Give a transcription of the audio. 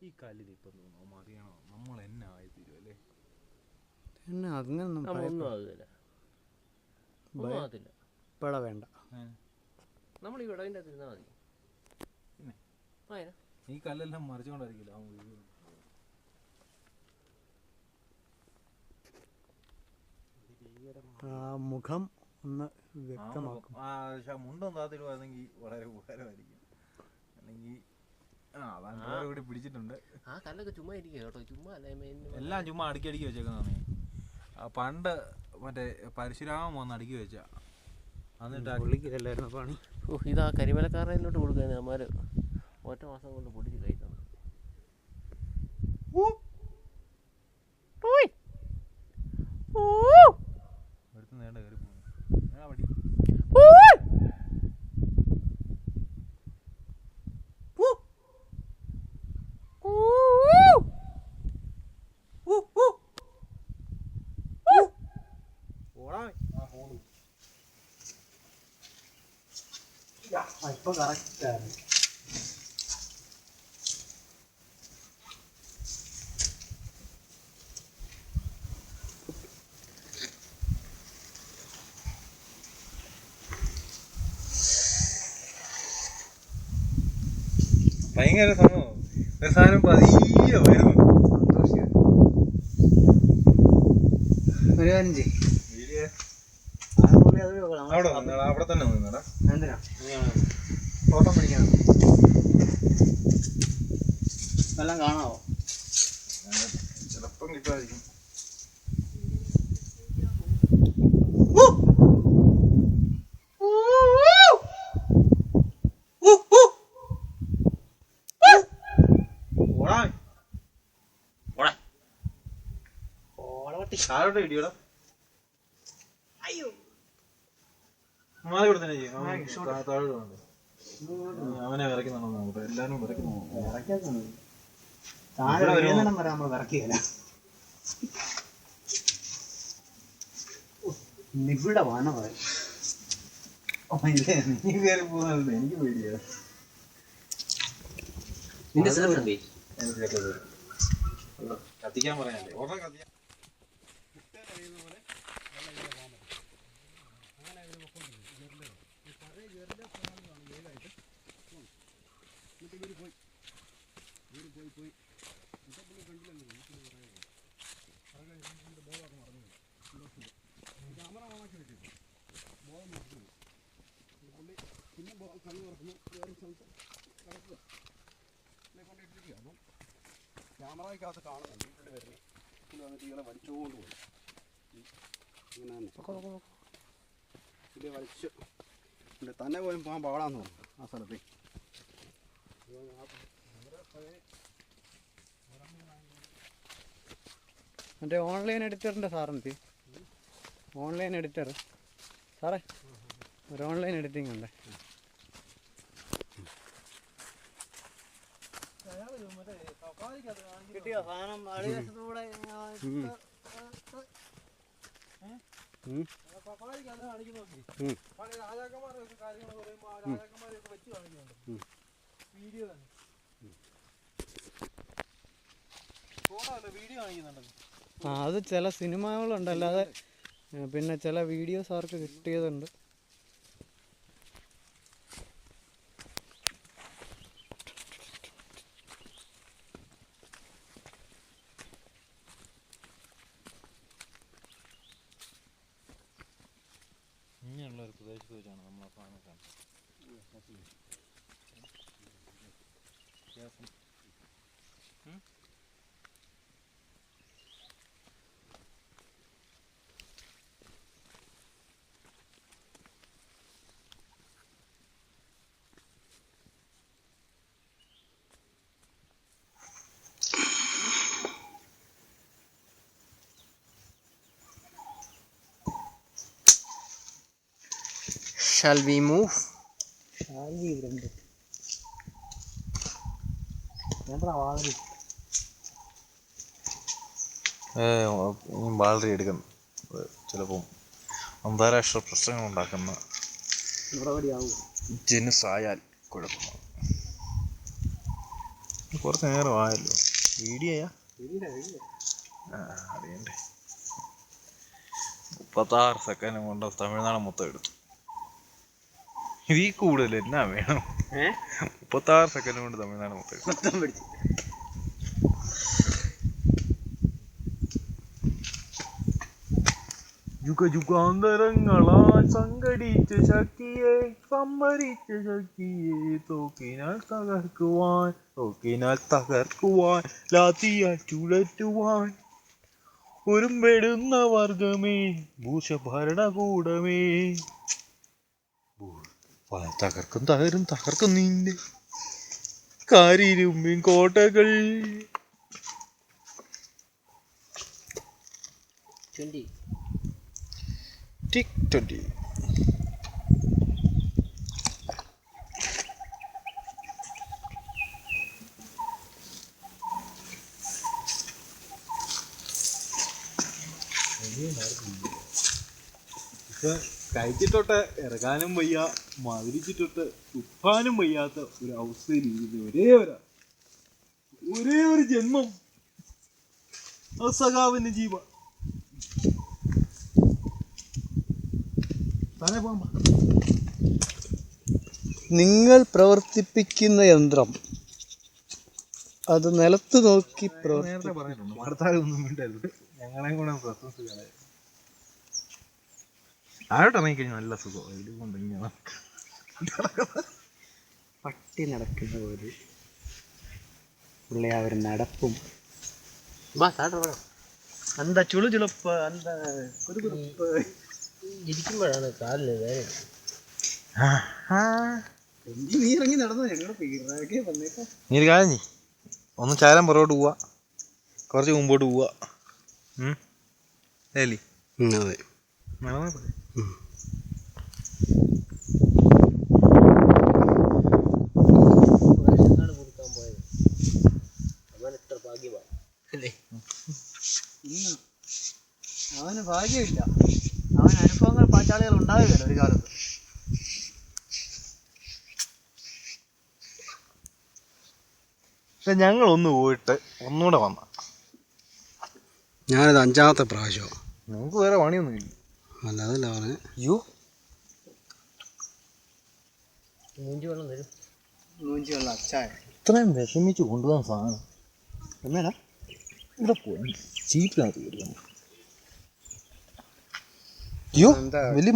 ഈ കല്ലിൽ ഇപ്പം തോന്നുന്നു മറിയണോ നമ്മൾ എന്നെ ആയിത്തീരും അല്ലേ? എന്നെ അങ്ങനൊന്നും നമ്മളൊന്നും ആകില്ല ഒന്നും ആകത്തില്ല ഭയപ്പെട വേണ്ട. നമ്മൾ ഈ വിടവിന്റെ അകത്ത് ഇരുന്നാൽ മതി. പിന്നെ? ആയിരം ഈ കല്ലെല്ലാം മറിച്ചുകൊണ്ടായിരിക്കില്ല അവൻ വീഴുന്നത്. ആ മുഖം ഒന്ന് ആ വ്യക്തമാക്കും ആ പക്ഷെ മുണ്ടൊന്നും താത്തിടുവാണെങ്കിൽ വളരെ ഉപകാരമായിരിക്കും. അല്ലെങ്കിൽ കൂടി പിടിച്ചിട്ടുണ്ട്. ആ കല്ലൊക്കെ ചുമ്മാ ഇരിക്കുക കേട്ടോ. ചുമ്മാ അല്ല മെയിൻ എല്ലാം ചുമ്മാ അടുക്കി അടുക്കി വെച്ചേക്കുന്നതാണ് പണ്ട് മറ്റേ പരശുരാമൻ വന്ന് അടുക്കി വെച്ച. എന്നിട്ട് പണി? ഓ ഇതാ ആ കരിമലക്കാരയിലോട്ട് കൊടുക്കാൻ അമ്മമാർ ഒറ്റ മാസം കൊണ്ട് പൊടിച്ച് കഴിക്കുന്നു ഓ നേണ്ട കയറി ഇപ്പൊ കറക്റ്റാണ് ആണ്. ഭയങ്കര സംഭവം. ഒരു സാധനം പതിയെ വരുന്നു. സന്തോഷം ഒരു കാര്യം ചെയ്യ് വീഡിയോ ആ പുള്ളി അത് നോക്കണം. അവിടെ നിന്നടാ അവിടെ തന്നെ നിന്നടാ. എന്തിനാ? ഫോട്ടോ പിടിക്കണം. എല്ലാം കാണാവോ? ചിലപ്പം കിട്ടുമായിരിക്കും. താഴോട്ട് ഇടിയോടാ. അയ്യോ. മാറി ഇവിടെ തന്നെ ചെയ്യും. അവൻ താ- വേണ്ട അവനെ വിറയ്ക്കുന്നുണ്ടോ നോക്കട്ടെ എല്ലാരും വിറയ്ക്കുന്നു. താഴെ വരെ നമ്മൾ. നീ കയറി പോകുന്നത് എനിക്ക് പേടിയാ. നിന്റെ സിഗരറ്റ് എനിക്ക് കേട്ടത് കത്തിക്കാൻ പറയാനല്ലേ ഓർഡർ കത്തിക്കാൻ ക്യാമറയ്ക്കകത്ത് കാണുന്നുണ്ട്. ഇവിടെ വരുന്നത് ഇത് വന്നിട്ട് ഇയാളെ വലിച്ചുകൊണ്ട് പോയി. ഇങ്ങനെ തന്നെ. ഇത് വലിച്ച് ഇത് തന്നെ പോയി പോകാൻ പാടാന്ന് പറഞ്ഞു ആ സ്ഥലത്ത്. മറ്റേ ഓൺലൈൻ എഡിറ്ററിന്റെ സാറിന് ഓൺലൈൻ എഡിറ്റർ. സാറേ ഒരു ഓൺലൈൻ എഡിറ്റിംഗ് ഉണ്ട്. കിട്ടിയോ സാധനം? അടിവശത്തൂടെ ഉം. കാണിക്കുന്നുണ്ട്. വീഡിയോ ആ അത് ചില സിനിമകളുണ്ട് അല്ലാതെ ഏ, പിന്നെ ചില വീഡിയോസ് അവർക്ക് കിട്ടിയതുണ്ട് ഇങ്ങനെയുള്ള ഒരു പ്രദേശത്ത് വെച്ചാണ് നമ്മൾ ആ സാധനം കാണുന്നത് വ്യത്യാസം. ഉം? Shall we മൂവ് വാളറി എടുക്കണം ചിലപ്പം അന്താരാഷ്ട്ര പ്രശ്നങ്ങൾ ഉണ്ടാക്കുന്ന ജനുസായാൽ കുഴപ്പമാണ്. കുറച്ച് നേരം ആയല്ലോ. വീഡിയോയാ? അറിയണ്ടേ. മുപ്പത്താറ് സെക്കൻഡ് കൊണ്ട് തമിഴ്നാട് മൊത്തം എടുത്തു. ഇതിൽ കൂടുതൽ എന്നാ വേണം? മുപ്പത്താറ് സെക്കൻഡ് കൊണ്ട് തമിഴ്നാട് മൊത്തം പിടിച്ചു. യുഗയുഗാന്തരങ്ങളാൽ സംഘടിച്ച ശക്തിയെ സംഭരിച്ച ശക്തിയെ തോക്കിനാൽ തകർക്കുവാൻ തോക്കിനാൽ തകർക്കുവാൻ ലാത്തിയാൽ ചുഴറ്റുവാൻ. ഒരുമ്പെടുന്ന വർഗമേ ഭൂഷഭരണകൂടമേ. തകർക്കും തകരും തകർക്കും നിന്റെ കാരിരുമ്പിൻ കോട്ടകൾ. ട്വന്റി ടിക് ഇപ്പൊ കഴിച്ചിട്ടൊട്ട് ഇറങ്ങാനും വയ്യ മതിരിച്ചിട്ടൊട്ട് തുപ്പാനും വയ്യാത്ത ഒരു അവസ്ഥയിൽ ഇരിക്കുന്ന ഒരേ ഒരാ ഒരേ ഒരു ജന്മം. സഖാവിന്റെ ജീവ. നിങ്ങൾ പ്രവർത്തിപ്പിക്കുന്ന യന്ത്രം അത് നിലത്ത് നോക്കി പ്രവർത്തി നേരത്തെ പറഞ്ഞിട്ടുണ്ട്. മടത്താലൊന്നും വേണ്ടരുത് ഞങ്ങളെയും കൂടെ പ്രസൻസ് ആരോട്ട് ഇറങ്ങിക്കഴിഞ്ഞാൽ നല്ല സുഖം. ഇത് കൊണ്ട് ഇങ്ങനെ പട്ടി നടക്കുന്ന പോലെ പുള്ളി ആ ഒരു നടപ്പും. അന്ത ചുളു ചുളുപ്പ് എന്താ കുറുകുറുപ്പ് ഇരിക്കുമ്പോഴാണ് കാലിന് വേദന. നീ ഇറങ്ങി നടന്നു? ഞങ്ങൾ പിറകെ വന്നേക്കാം. നീ ഒരു കാര്യം ചെയ്യ്. ഒന്ന് ചാരം പുറകോട്ട് പോവാ. കുറച്ച് മുമ്പോട്ട് പോവാ. ഉം. അതെ അതെ. നടന്നാ അവന് ഭാഗ്യമില്ല. അവൻ അനുഭവങ്ങൾ പാറ്റാളികൾ ഉണ്ടാവുകയല്ല ഒരു കാലത്ത്. പക്ഷെ ഞങ്ങൾ ഒന്ന് പോയിട്ട് ഒന്നുകൂടെ വന്ന. ഞാനത് അഞ്ചാമത്തെ പ്രാവശ്യം നമുക്ക് വേറെ പണിയൊന്നും ഇല്ല. അല്ല അതല്ല പറഞ്ഞേ മൂഞ്ചി വെള്ളം തരും. അച്ചായ ഇത്രയും വിഷമിച്ച് കൊണ്ടുപോകാൻ സാധനം. എന്നേടാ? ഇവിടെ പോയി ചീപ്പിനകത്ത് കയറി അയ്യോ വലിയ